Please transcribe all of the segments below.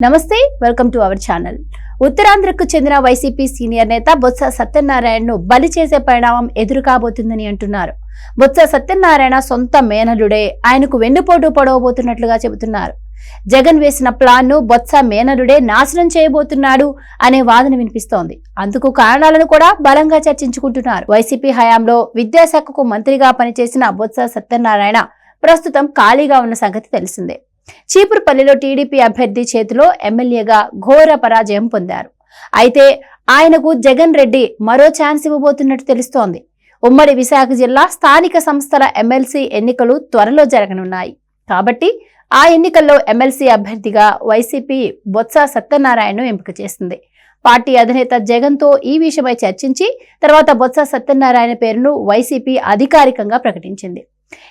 నమస్తే welcome to our channel. ఉత్తరాంధ్రకు చెందిన వైసీపీ సీనియర్ నేత బొత్స సత్యనారాయణను బలి చేసే పరిణామం ఎదురు కాబోతుందని అంటున్నారు. బొత్స సత్యనారాయణ సొంత మేనలుడే ఆయనకు వెన్నుపోటు పడవబోతున్నట్లుగా చెబుతున్నారు. జగన్ వేసిన ప్లాన్ను బొత్స మేనలుడే నాశనం చేయబోతున్నాడు అనే వాదన వినిపిస్తోంది. అందుకు కారణాలను కూడా బలంగా చర్చించుకుంటున్నారు. వైసీపీ హయాంలో విద్యాశాఖకు మంత్రిగా పనిచేసిన బొత్స సత్యనారాయణ ప్రస్తుతం ఖాళీగా ఉన్న సంగతి తెలిసిందే. చీపురుపల్లిలో టీడీపీ అభ్యర్థి చేతిలో ఎమ్మెల్యేగా ఘోర పరాజయం పొందారు. అయితే ఆయనకు జగన్ రెడ్డి మరో ఛాన్స్ ఇవ్వబోతున్నట్టు తెలుస్తోంది. ఉమ్మడి విశాఖ జిల్లా స్థానిక సంస్థల ఎమ్మెల్సీ ఎన్నికలు త్వరలో జరగనున్నాయి. కాబట్టి ఆ ఎన్నికల్లో ఎమ్మెల్సీ అభ్యర్థిగా వైసీపీ బొత్స సత్యనారాయణను ఎంపిక చేసింది. పార్టీ అధినేత జగన్తో ఈ విషయమై చర్చించి తర్వాత బొత్స సత్యనారాయణ పేరును వైసీపీ అధికారికంగా ప్రకటించింది.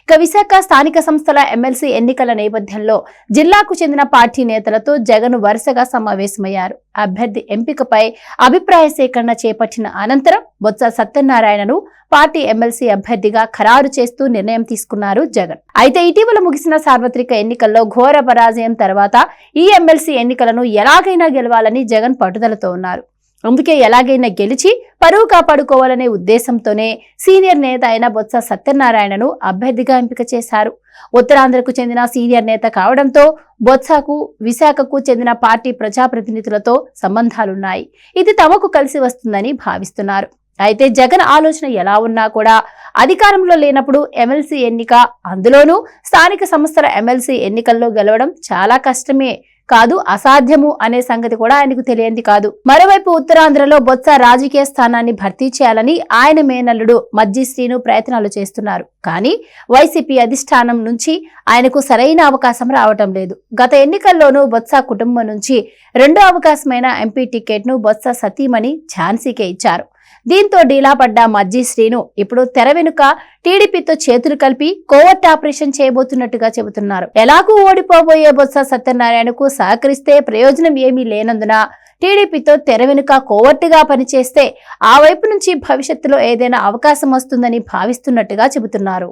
ఇక విశాఖ స్థానిక సంస్థల ఎమ్మెల్సీ ఎన్నికల నేపథ్యంలో జిల్లాకు చెందిన పార్టీ నేతలతో జగన్ వరుసగా సమావేశమయ్యారు. అభ్యర్థి ఎంపికపై అభిప్రాయ సేకరణ చేపట్టిన అనంతరం బొత్స సత్యనారాయణను పార్టీ ఎమ్మెల్సీ అభ్యర్థిగా ఖరారు చేస్తూ నిర్ణయం తీసుకున్నారు జగన్. అయితే ఇటీవల ముగిసిన సార్వత్రిక ఎన్నికల్లో ఘోర పరాజయం తర్వాత ఈ ఎమ్మెల్సీ ఎన్నికలను ఎలాగైనా గెలవాలని జగన్ పట్టుదలతో ఉన్నారు. అందుకే ఎలాగైనా గెలిచి పరువు కాపాడుకోవాలనే ఉద్దేశంతోనే సీనియర్ నేత అయిన బొత్స సత్యనారాయణను అభ్యర్థిగా ఎంపిక చేశారు. ఉత్తరాంధ్రకు చెందిన సీనియర్ నేత కావడంతో బొత్సకు విశాఖకు చెందిన పార్టీ ప్రజాప్రతినిధులతో సంబంధాలున్నాయి. ఇది తమకు కలిసి వస్తుందని భావిస్తున్నారు. అయితే జగన్ ఆలోచన ఎలా ఉన్నా కూడా అధికారంలో లేనప్పుడు ఎమ్మెల్సీ ఎన్నిక అందులోనూ స్థానిక సంస్థల ఎమ్మెల్సీ ఎన్నికల్లో గెలవడం చాలా కష్టమే. కాదు అసాధ్యము అనే సంగతి కూడా ఆయనకు తెలియంది కాదు. మరోవైపు ఉత్తరాంధ్రలో బొత్స రాజకీయ స్థానాన్ని భర్తీ చేయాలని ఆయన మేనల్లుడు మజ్జి శ్రీను ప్రయత్నాలు చేస్తున్నారు. కానీ వైసీపీ అధిష్టానం నుంచి ఆయనకు సరైన అవకాశం రావటం లేదు. గత ఎన్నికల్లోనూ బొత్స కుటుంబం నుంచి రెండో అవకాశమైన ఎంపీ టికెట్ను బొత్స సతీమణి ఝాన్సీకే ఇచ్చారు. దీంతో డీలా పడ్డ మజ్జీ శ్రీను ఇప్పుడు తెర వెనుక టీడీపీతో చేతులు కలిపి కోవర్ట్ ఆపరేషన్ చేయబోతున్నట్టుగా చెబుతున్నారు. ఎలాగూ ఓడిపోబోయే బొత్స సత్యనారాయణకు సహకరిస్తే ప్రయోజనం ఏమీ లేనందున టీడీపీతో తెర వెనుక కోవర్టుగా పనిచేస్తే ఆ వైపు నుంచి భవిష్యత్తులో ఏదైనా అవకాశం వస్తుందని భావిస్తున్నట్టుగా చెబుతున్నారు.